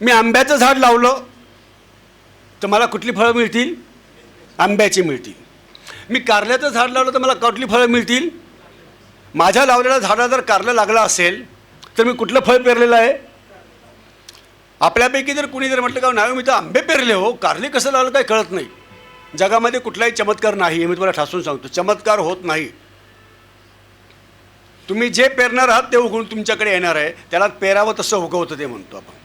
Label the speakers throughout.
Speaker 1: मी आंब्याचं झाड लावलं तर मला कुठली फळं मिळतील? आंब्याची मिळतील. मी कारल्याचं झाड लावलं तर मला कुठली फळं मिळतील? माझ्या लावलेल्या झाडाला जर कारलं लागलं असेल तर मी कुठलं फळ पेरलेलं आहे? आपल्यापैकी जर कुणी जर म्हटलं का नाही मी तर आंबे पेरले हो कारले कसं लावलं काही कळत नाही. जगामध्ये कुठलाही चमत्कार नाही हे मी तुम्हाला ठासून सांगतो. चमत्कार होत नाही. तुम्ही जे पेरणार आहात ते उगवून तुमच्याकडे येणार आहे. त्याला पेरावं तसं उगवतं ते म्हणतो आपण.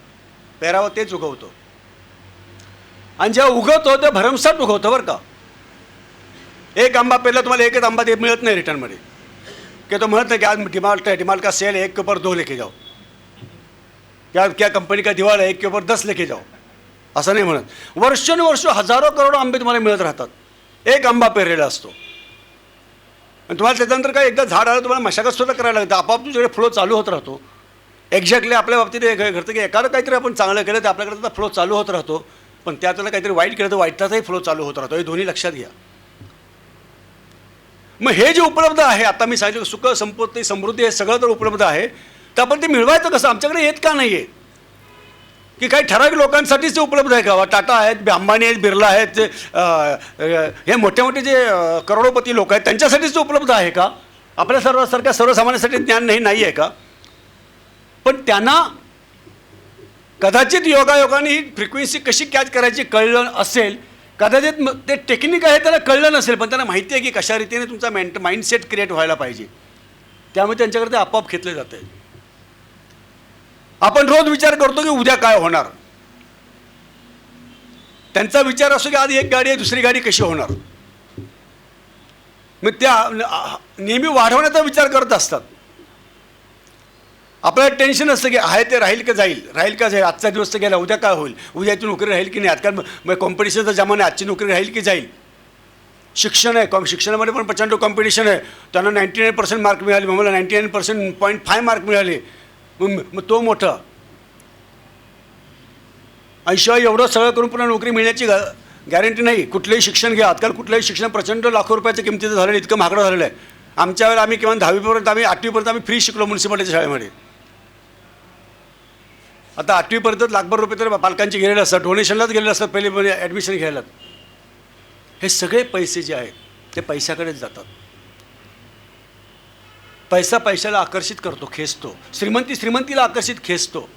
Speaker 1: पेरावं तेच उगवतो. आणि जेव्हा उगवतो ते भरमसाठ उगवतं बरं का. एक आंबा पेरला तुम्हाला एकच आंबा ते मिळत नाही रिटर्नमध्ये की तो म्हणत नाही की आज डिमाल्ट आहे डिमाल्ट का सेल एक के ऊपर दो लेके जाओ क्या क्या कंपनी का दिवाळ आहे एक के ऊपर दस लेके जाओ असं नाही म्हणत. वर्षानुवर्ष हजारो करोड आंबे तुम्हाला मिळत राहतात. एक आंबा पेरलेला असतो. आणि तुम्हाला त्याच्यानंतर काय एकदा झाड आलं तुम्हाला मशागत सुद्धा करायला लागतं. आपोआप तुझ्याकडे फुलं चालू होत राहतो. एक्झॅक्टली आपल्या बाबतीत हे घडतं की एखादं काहीतरी आपण चांगलं केलं तर आपल्याकडे त्याचा फ्लो चालू होत राहतो. पण त्यातलं त्याला काहीतरी वाईट केलं तर वाईटाचाही फ्लो चालू होत राहतो. हे दोन्ही लक्षात घ्या. मग हे जे उपलब्ध आहे आता मी सांगितलं सुख संपत्ती समृद्धी हे सगळं तर उपलब्ध आहे. तर आपण ते मिळवायचं कसं? आमच्याकडे येत का नाही आहे की काही ठराविक लोकांसाठीच ते उपलब्ध आहे का? टाटा आहेत अंबानी आहेत बिर्ला आहेत हे मोठे मोठे जे करोडोपती लोक आहेत त्यांच्यासाठीच ते उपलब्ध आहे का? आपल्या सर्वसारख्या सर्वसामान्यासाठी ज्ञान नाही नाही आहे का? त्यांना कदाचित योगायोगाने ही फ्रिक्वेन्सी कशी कॅच करायची कळलं असेल कदाचित ते टेक्निक आहे त्याला कळलं नसेल पण त्यांना माहिती आहे की कशा रीतीने तुमचा मेंट माइंडसेट क्रिएट व्हायला पाहिजे. त्यामुळे त्यांच्याकडे ते आपोआप घेतले जाते. आपण रोज विचार करतो की उद्या काय होणार? त्यांचा विचार असतो की आधी एक गाडी आहे दुसरी गाडी कशी होणार? मग त्या नेहमी वाढवण्याचा विचार करत असतात. आपल्याला टेन्शन असतं की आहे ते राहील का जाईल. राहील का जाईल? आजचा दिवस तर गेला उद्या काय होईल? उद्याची नोकरी राहील की नाही? आजकाल मग कॉम्पिटिशनचा जमाना आहे. आजची नोकरी राहील की जाईल? शिक्षण आहे. कॉम शिक्षणामध्ये पण प्रचंड कॉम्पिटिशन आहे. त्यांना नाईन्टी नाईन पर्सेंट मार्क मिळाले. मग मला ninety nine percent point five mark मिळाले मग मग तो मोठा. आणि शिवाय एवढं सगळं करून पुन्हा नोकरी मिळण्याची गॅरंटी नाही. कुठलंही शिक्षण घ्या. आजकाल कुठलंही शिक्षण प्रचंड लाखो रुपयाच्या किमतीचं झालेलं आहे, इतकं महागडं झालेलं आहे. आमच्या वेळेला आम्ही किमान दहावीपर्यंत आम्ही आठवीपर्यंत आम्ही फ्री शिकलो म्युन्सिपालिटीच्या शाळेमध्ये. आता आठवीपर्यंत लाखभर रुपये तर पालकांचे गेलेले असतात. डोनेशनलाच गेलेले असतात पहिले म्हणजे ॲडमिशन घ्यायला. हे सगळे पैसे जे आहेत ते पैशाकडेच जातात. पैसा पैशाला आकर्षित करतो खेचतो. श्रीमंती श्रीमंतीला आकर्षित खेचतो.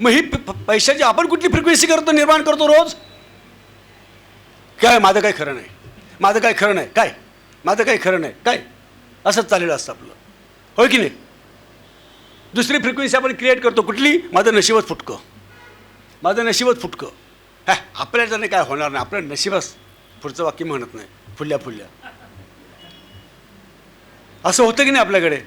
Speaker 1: मग ही पैशाची आपण कुठली फ्रिक्वेन्सी करतो निर्माण करतो रोज? काय माझं काही खरं नाही. माझं काही खरं नाही. काय? माझं काही खरं नाही. काय? असंच चाललेलं असतं आपलं. होय की नाही? दुसरी फ्रिक्वेन्सी आपण क्रिएट करतो. कुठली? माझं नशीबच फुटकं. माझं नशीबच फुटकं. हॅ आपल्याच्याने नाही काय होणार नाही. आपलं नशीबच पुढचं वाक्य म्हणत नाही. फुल्या फुल्या असं होतं की नाही आपल्याकडे?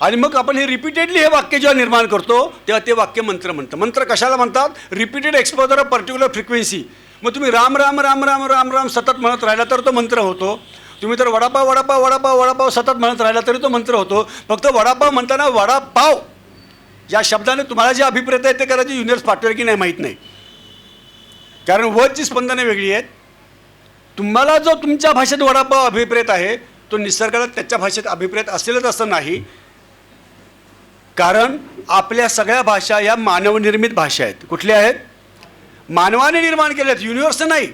Speaker 1: आणि मग आपण हे रिपीटेडली हे वाक्य जेव्हा निर्माण करतो तेव्हा ते वाक्य मंत्र म्हणतं. मंत्र कशाला म्हणतात? Repeated exposure of particular frequency मग तुम्ही राम राम राम राम राम राम सतत म्हणत राहिला तर तो मंत्र होतो. तुम्ही तर वडापाव वडापाव वडापाव वडापाव सतत म्हणत राहिला तरी तो मंत्र होतो. फक्त वडापाव म्हणताना वडापाव. या शब्दाने तुम्हाला जे अभिप्रेत आहे ते कदाचित युनिवर्स पाठवेल की नाही माहीत नाही. कारण वची स्पंदने वेगळी आहेत. तुम्हाला जो तुमच्या भाषेत वडापाव अभिप्रेत आहे तो निसर्गाला त्याच्या भाषेत अभिप्रेत असेलच असं नाही. कारण आपल्या सगळ्या भाषा या मानवनिर्मित भाषा आहेत. कुठल्या आहेत? मानवाने निर्माण केल्या आहेत युनिव्हर्स नाही.